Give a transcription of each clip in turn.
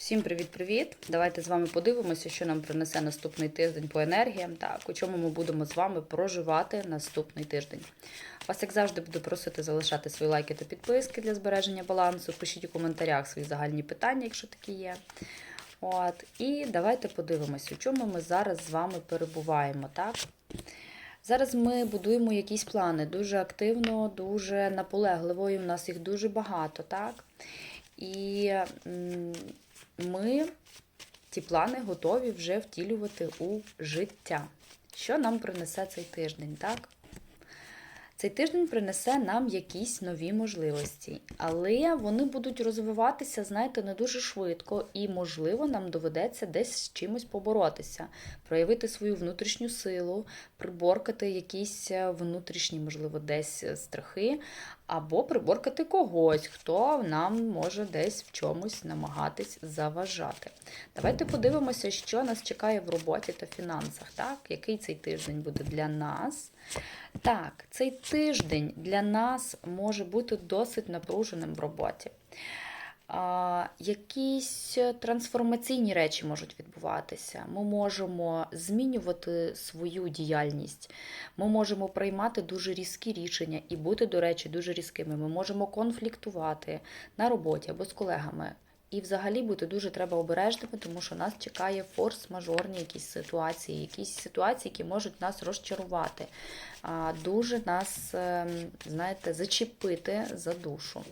Всім привіт-привіт! Давайте з вами подивимося, що нам принесе наступний тиждень по енергіям, так, у чому ми будемо з вами проживати наступний тиждень. Вас, як завжди, буду просити залишати свої лайки та підписки для збереження балансу. Пишіть у коментарях свої загальні питання, якщо такі є. От, І давайте подивимося, у чому ми зараз з вами перебуваємо. так? Зараз ми будуємо якісь плани дуже активно, дуже наполегливо, і в нас їх дуже багато, так? І ми ці плани готові вже втілювати у життя. Що нам принесе цей тиждень, так? Цей тиждень принесе нам якісь нові можливості, але вони будуть розвиватися, знаєте, не дуже швидко, і, можливо, нам доведеться десь з чимось поборотися, проявити свою внутрішню силу, приборкати якісь е, внутрішні, можливо, десь е, страхи, або приборкати когось, хто нам може десь в чомусь намагатись заважати. Давайте подивимося, що нас чекає в роботі та фінансах. Так? Який цей тиждень буде для нас? Так, цей тиждень для нас може бути досить напруженим в роботі. Якісь трансформаційні речі можуть відбуватися. Ми можемо змінювати свою діяльність, ми можемо приймати дуже різкі рішення і бути, до речі, дуже різкими. Ми можемо конфліктувати на роботі або з колегами. І взагалі бути дуже треба обережними, тому що нас чекає форс-мажорні якісь ситуації, якісь ситуації, які можуть нас розчарувати, дуже нас, ем, знаєте, зачепити за душу.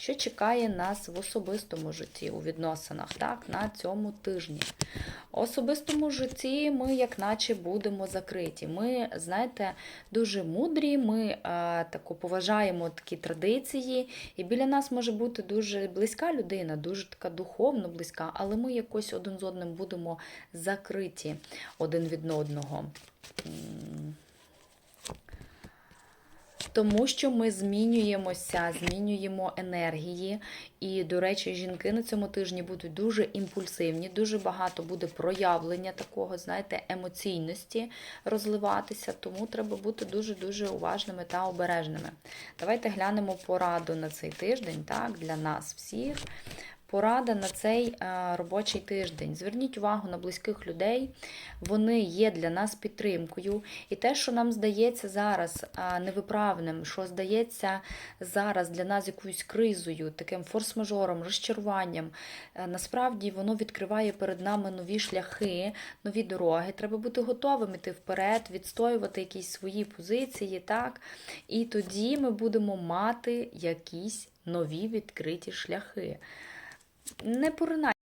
Що чекає нас в особистому житті, у відносинах, так, на цьому тижні? У особистому житті ми, як наче, будемо закриті. Ми, знаєте, дуже мудрі, ми е, тако поважаємо такі традиції, і біля нас може бути дуже близька людина, дуже така духовно близька, але ми якось один з одним будемо закриті один від одного. Тому що ми змінюємося, змінюємо енергії. І, до речі, жінки на цьому тижні будуть дуже імпульсивні, дуже багато буде проявлення такого, знаєте, емоційності розливатися, тому треба бути дуже-дуже уважними та обережними. Давайте глянемо пораду на цей тиждень, так, для нас всіх. Порада на цей е, робочий тиждень. Зверніть увагу на близьких людей, вони є для нас підтримкою. І те, що нам здається зараз невиправним, що здається зараз для нас якоюсь кризою, таким форс-мажором, розчаруванням, е, насправді воно відкриває перед нами нові шляхи, нові дороги. Треба бути готовим іти вперед, відстоювати якісь свої позиції, так? І тоді ми будемо мати якісь нові відкриті шляхи. Не поринайте